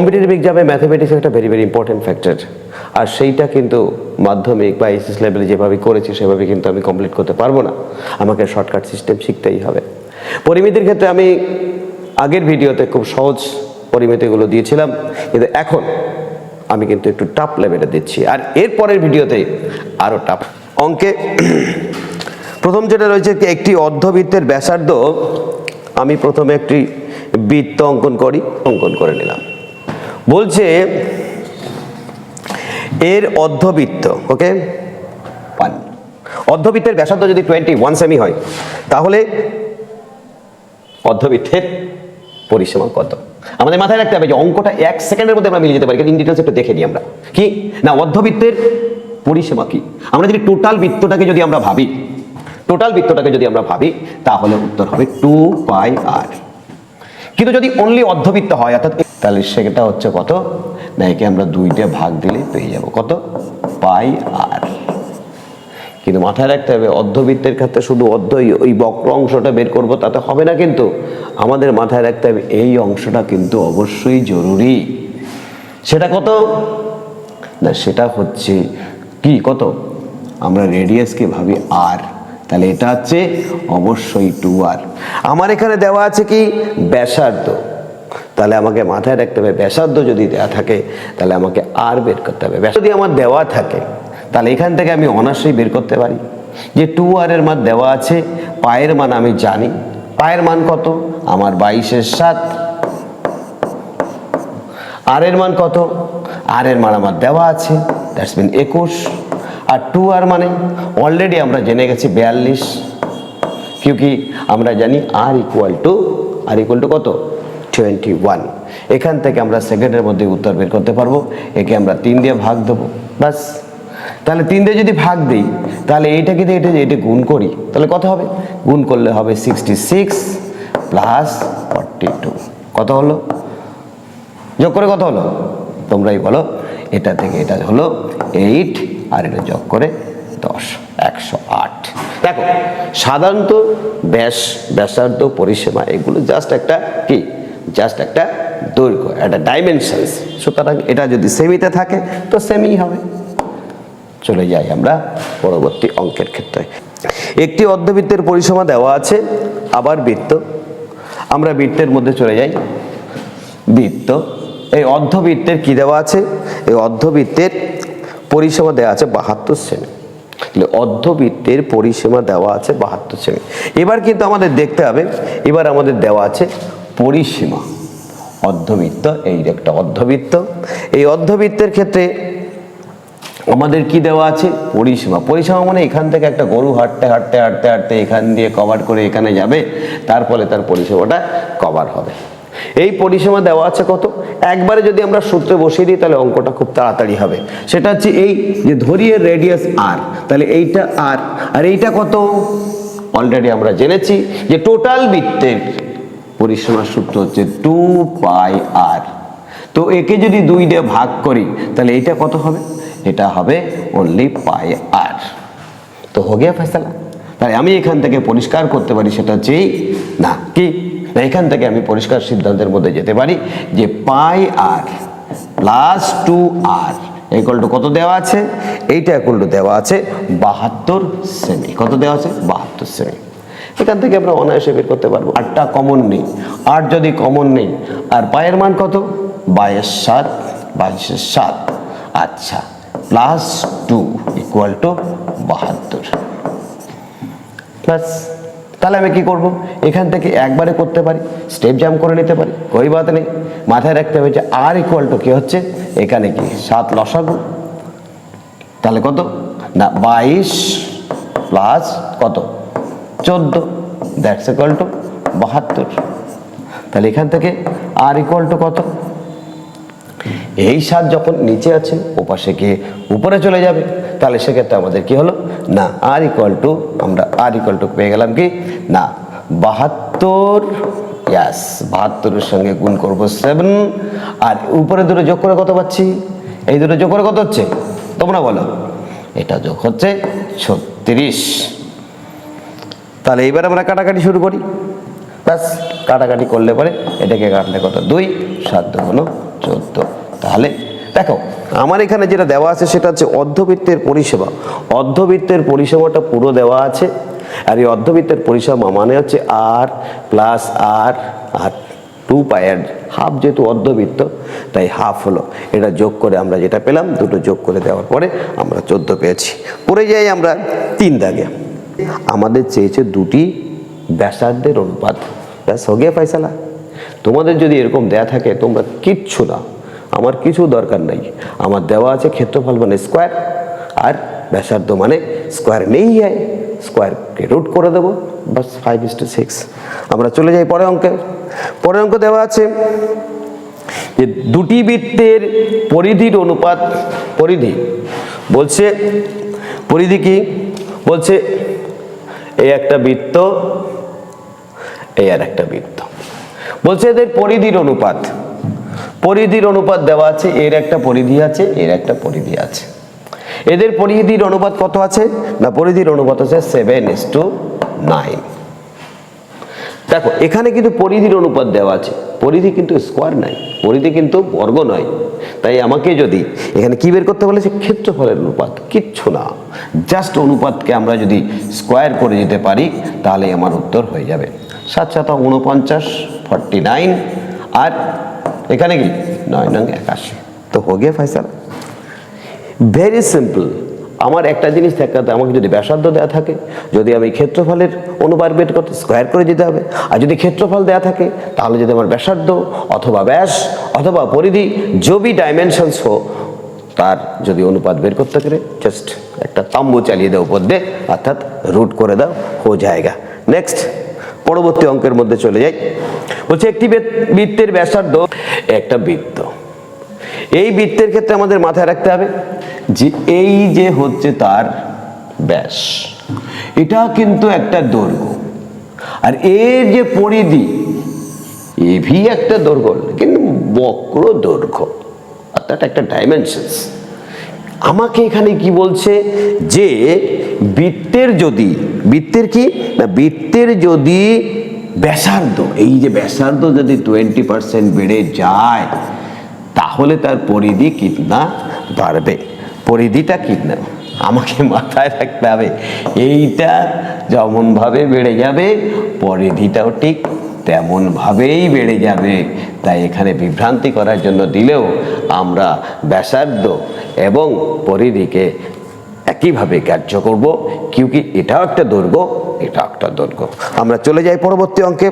Competitive এক্সামে mathematics একটা very very important factor আর সেইটা কিন্তু মাধ্যমিক বা এসএস লেভেলে যেভাবে করেছি, সেভাবে কিন্তু আমি কমপ্লিট করতে পারব না। আমাকে শর্টকাট সিস্টেম শিখতেই হবে। পরিমিতির ক্ষেত্রে আমি আগের ভিডিওতে খুব সহজ পরিমিতিগুলো দিয়েছিলাম, কিন্তু এখন আমি কিন্তু একটু টাফ লেভেলে দিচ্ছি। আর এর পরের ভিডিওতে আরও টাফ অঙ্কে। প্রথম যেটা রয়েছে একটি অর্ধবৃত্তের ব্যাসার্ধ আমি প্রথমে একটি বৃত্ত অঙ্কন করি, অঙ্কন করে নিলাম। বলছে, এর অর্ধবৃত্ত, ওকে? ওয়ান অর্ধবৃত্তের ব্যাসার্ধ যদি টোয়েন্টি ওয়ান সেমি হয়, তাহলে অর্ধবৃত্তের পরিসীমা কত? আমাদের মাথায় রাখতে হবে যে অঙ্কটা এক সেকেন্ডের মধ্যে আমরা মিলিয়ে যেতে পারি, কিন্তু ডিটেলস একটু দেখে নিই আমরা। কি? না, অর্ধবৃত্তের পরিসীমা কি? আমরা যদি টোটাল বৃত্তটাকে যদি আমরা ভাবি টোটাল বৃত্তটাকে যদি আমরা ভাবি, তাহলে উত্তর হবে টু পাই আর কিন্তু যদি অনলি অর্ধবৃত্ত হয়, অর্থাৎ তাহলে সেটা হচ্ছে কত? না একে আমরা দুইটা ভাগ দিলে পেয়ে যাব কত? পাই আর। কিন্তু মাথায় রাখতে হবে, অর্ধবৃত্তের ক্ষেত্রে শুধু অর্ধ ওই- বক্র অংশটা বের করব, তাতে হবে না কিন্তু। আমাদের মাথায় রাখতে হবে, এই অংশটা কিন্তু অবশ্যই জরুরি। সেটা কত? না, সেটা হচ্ছে কি? কত? আমরা রেডিয়াসকে ভাবি আর তাহলে এটা হচ্ছে অবশ্যই টু আর আমার এখানে দেওয়া আছে কি? ব্যাসার্ধ। তাহলে আমাকে মাথায় রাখতে হবে, ব্যাসার্ধ যদি দেওয়া থাকে, তাহলে আমাকে আর বের করতে হবে। যদি আমার দেওয়া থাকে, তাহলে এখান থেকে আমি অনার্সই বের করতে পারি। যে টু আর এর মান দেওয়া আছে, পায়ের মান আমি জানি। পায়ের মান কত? আমার বাইশের সাত। আর এর মান কত? আর এর মান আমার দেওয়া আছে দ্যাটস মিন একুশ। আর টু আর মানে? অলরেডি আমরা জেনে গেছি বিয়াল্লিশ। কি? আমরা জানি r equal to r equal to কত? টোয়েন্টি ওয়ান এখান থেকে আমরা সেকেন্ডের মধ্যে উত্তর বের করতে পারব। একে আমরা তিন দিয়ে ভাগ দেবো। বাস তাহলে তিন দিয়ে যদি ভাগ দিই, তাহলে এইটাকে দিয়ে এটা যে এটা গুণ করি? তাহলে কত হবে? গুণ করলে হবে sixty six plus forty two কত হলো? যোগ করে কত হলো? তোমরাই বলো। এটা থেকে এটা হলো এইট আর এটা যোগ করে দশ, একশো আট। দেখো, সাধারণত ব্যাস, ব্যাসার্ধ, পরিসীমা এগুলো জাস্ট একটা কি? জাস্ট একটা দৈর্ঘ্য, একটা ডাইমেনশনস সুতরাং এটা যদি সেমিতে থাকে, তো সেমিই হবে। চলে যাই আমরা পরবর্তী অঙ্কের ক্ষেত্রে। একটি অর্ধবৃত্তের পরিসীমা দেওয়া আছে, আবার বৃত্ত। আমরা বৃত্তের মধ্যে চলে যাই। বৃত্ত, এই অর্ধবৃত্তের কি দেওয়া আছে? এই অর্ধবৃত্তের পরিসীমা দেওয়া আছে বাহাত্তর শ্রেণি। অর্ধবৃত্তের পরিসীমা দেওয়া আছে বাহাত্তর শ্রেণি। এবার কিন্তু আমাদের দেখতে হবে, এবার আমাদের দেওয়া আছে পরিসীমা অর্ধবৃত্ত, এই একটা অর্ধবৃত্ত। এই অর্ধবৃত্তের ক্ষেত্রে আমাদের কি দেওয়া আছে? পরিসীমা পরিসীমা মানে এখান থেকে একটা গরু হাঁটতে হাঁটতে হাঁটতে হাঁটতে এখান দিয়ে কভার করে এখানে যাবে, তার ফলে তার পরিষেবাটা কভার হবে। এই পরিসীমা দেওয়া আছে কত? একবারে যদি আমরা সূত্রে বসিয়ে দিই, তাহলে অঙ্কটা খুব তাড়াতাড়ি হবে। সেটা হচ্ছে এই যে ধরিয়ে রেডিয়াস আর তাহলে এইটা আর আর এইটা কত? অলরেডি আমরা জেনেছি যে টোটাল বৃত্তের পরিসীমার সূত্র হচ্ছে টু পাই আর তো একে যদি দুই দিয়ে ভাগ করি, তাহলে এইটা কত হবে? এটা হবে অনলি পাই আর তো হো গিয়া ফেসলা। তাই আমি এখান থেকে পরিষ্কার করতে পারি, সেটা হচ্ছে না, কি? এখান থেকে আমি পরিষ্কার সিদ্ধান্তের মধ্যে যেতে পারি যে pi r plus two r equal to কত দেওয়া আছে? এইটা ইকুয়াল টু দেওয়া আছে বাহাত্তর সেমি কত দেওয়া আছে? বাহাত্তর সেমি এখান থেকে আমরা অনায়াসে বের করতে পারব। আটটা কমন নেই। আট যদি কমন নেই, আর পায়ের মান কত? বাইশ সাত বাইশের সাত। আচ্ছা প্লাস টু ইকুয়াল টু বাহাত্তর। প্লাস তাহলে আমি কি করব? এখান থেকে একবারে করতে পারি স্টেপ জাম্প করে নিতে পারি, কই বাত নেই। মাথায় রাখতে হবে যে আর ইকুয়াল টু কি হচ্ছে? এখানে কি? সাত লসাগু। তাহলে কত? না, বাইশ প্লাস কত? চোদ্দ। দ্যাটস ইকুয়াল টু বাহাত্তর। তাহলে এখান থেকে আর ইকুয়াল টু কত? এই সাত যখন নিচে আছে, ওপাশে গিয়ে উপরে চলে যাবে। তাহলে সেক্ষেত্রে আমাদের কি হলো? না আর ইকুয়াল টু আমরা আর ইকুয়াল টু পেয়ে গেলাম কি? না, বাহাত্তর ইয়াস বাহাত্তরের সঙ্গে গুণ করব সেভেন আর উপরে দুটো যোগ করে কত পাচ্ছি? এই দুটো যোগ করে কত হচ্ছে? তোমরা বলো। এটা যোগ হচ্ছে ছত্রিশ। তাহলে এইবার আমরা কাটাকাটি শুরু করি। ব্যাস, কাটাকাটি করলে পরে এটাকে কাটলে কত? দুই, সাত, দুগুণ চোদ্দ। তাহলে দেখো আমার এখানে যেটা দেওয়া আছে সেটা হচ্ছে অর্ধবৃত্তের পরিষেবা। অর্ধবৃত্তের পরিষেবাটা পুরো দেওয়া আছে। আর এই অর্ধবৃত্তের পরিষেবা মানে হচ্ছে আর প্লাস আর আর টু পায়ের হাফ যেহেতু অর্ধবৃত্ত, তাই হাফ হলো। এটা যোগ করে আমরা যেটা পেলাম, দুটো যোগ করে দেওয়ার পরে আমরা চোদ্দ পেয়েছি। পরে যাই আমরা তিন দাগে। আমাদের চেয়েছে দুটি ব্যাসার্ধের অনুপাত। ব্যাস হগে ফয়সালা তোমাদের যদি এরকম দেয়া থাকে, তোমরা কিচ্ছু না। আমার কিছু দরকার নেই। আমার দেওয়া আছে ক্ষেত্রফল মানে স্কোয়ার আর ব্যাসার্ধ মানে স্কোয়ার নেই যায় স্কোয়ারকে রুট করে দেবো। বাস ফাইভ ইস টু সিক্স আমরা চলে যাই পরের অঙ্কে। পরের অঙ্ক দেওয়া আছে যে দুটি বৃত্তের পরিধির অনুপাত, পরিধি। বলছে, পরিধি কি? বলছে, এই একটা বৃত্ত, এই আর একটা বৃত্ত। বলছে এদের পরিধির অনুপাত। পরিধির অনুপাত দেওয়া আছে, এর একটা পরিধি আছে, এর একটা পরিধি আছে। এদের পরিধির অনুপাত কত আছে? না, পরিধির অনুপাত আছে সেভেন ইস টু নাইন দেখো, এখানে কিন্তু পরিধির অনুপাত দেওয়া আছে। পরিধি কিন্তু স্কোয়ার নাই, পরিধি কিন্তু বর্গ নয়। তাই আমাকে যদি এখানে কি বের করতে বলেছে? ক্ষেত্রফলের অনুপাত, কিচ্ছু না। জাস্ট অনুপাতকে আমরা যদি স্কোয়ার করে দিতে পারি তাহলে আমার উত্তর হয়ে যাবে। সাত সাত উনপঞ্চাশ ফর্টি নাইন আর এখানে কি? নয় নং একাশি তো হোগে ফয়সাল ভেরি সিম্পল আমার একটা জিনিস দেখাতে আমাকে যদি ব্যাসার্ধ দেওয়া থাকে, যদি আমি ক্ষেত্রফলের অনুপাত বের করতে স্কোয়ার করে দিতে হবে, আর যদি ক্ষেত্রফল দেওয়া থাকে, তাহলে যদি আমার ব্যাসার্ধ অথবা ব্যাস অথবা পরিধি জবি ডাইমেনশনস হো, তার যদি অনুপাত বের করতে পারে জাস্ট একটা তাম্বু চালিয়ে দাও উপর দিয়ে, অর্থাৎ রুট করে দাও হো জায়গা নেক্সট পরবর্তী অঙ্কের মধ্যে চলে যাই। বলছে একটি বৃত্তের ব্যাসার্ধ একটা বৃত্ত। এই বৃত্তের ক্ষেত্রে আমাদের মাথায় রাখতে হবে যে এই যে হচ্ছে তার ব্যাস, এটা কিন্তু একটা দৈর্ঘ্য। আর এর যে পরিধি এভি একটা দৈর্ঘ্য, কিন্তু বক্র দৈর্ঘ্য, অর্থাৎ একটা ডাইমেনশনস আমাকে এখানে কি বলছে? যে বৃত্তের যদি, বৃত্তের কি? না, বৃত্তের যদি ব্যাসার্ধ, এই যে ব্যাসার্ধ যদি টোয়েন্টি পার্সেন্ট বেড়ে যায়, তাহলে তার পরিধি কিতনা বাড়বে? পরিধিটা কিতনা? আমাকে মাথায় রাখতে হবে। এইটা যেমনভাবে বেড়ে যাবে, পরিধিটাও ঠিক তেমনভাবেই বেড়ে যাবে। তাই এখানে বিভ্রান্তি করার জন্য দিলেও আমরা ব্যাসার্ধ এবং পরিধিকে একইভাবে গ্রাহ্য করব। কিউকি এটাও একটা দৈর্ঘ্য এটাও একটা দৈর্ঘ্য আমরা চলে যাই পরবর্তী অঙ্কে।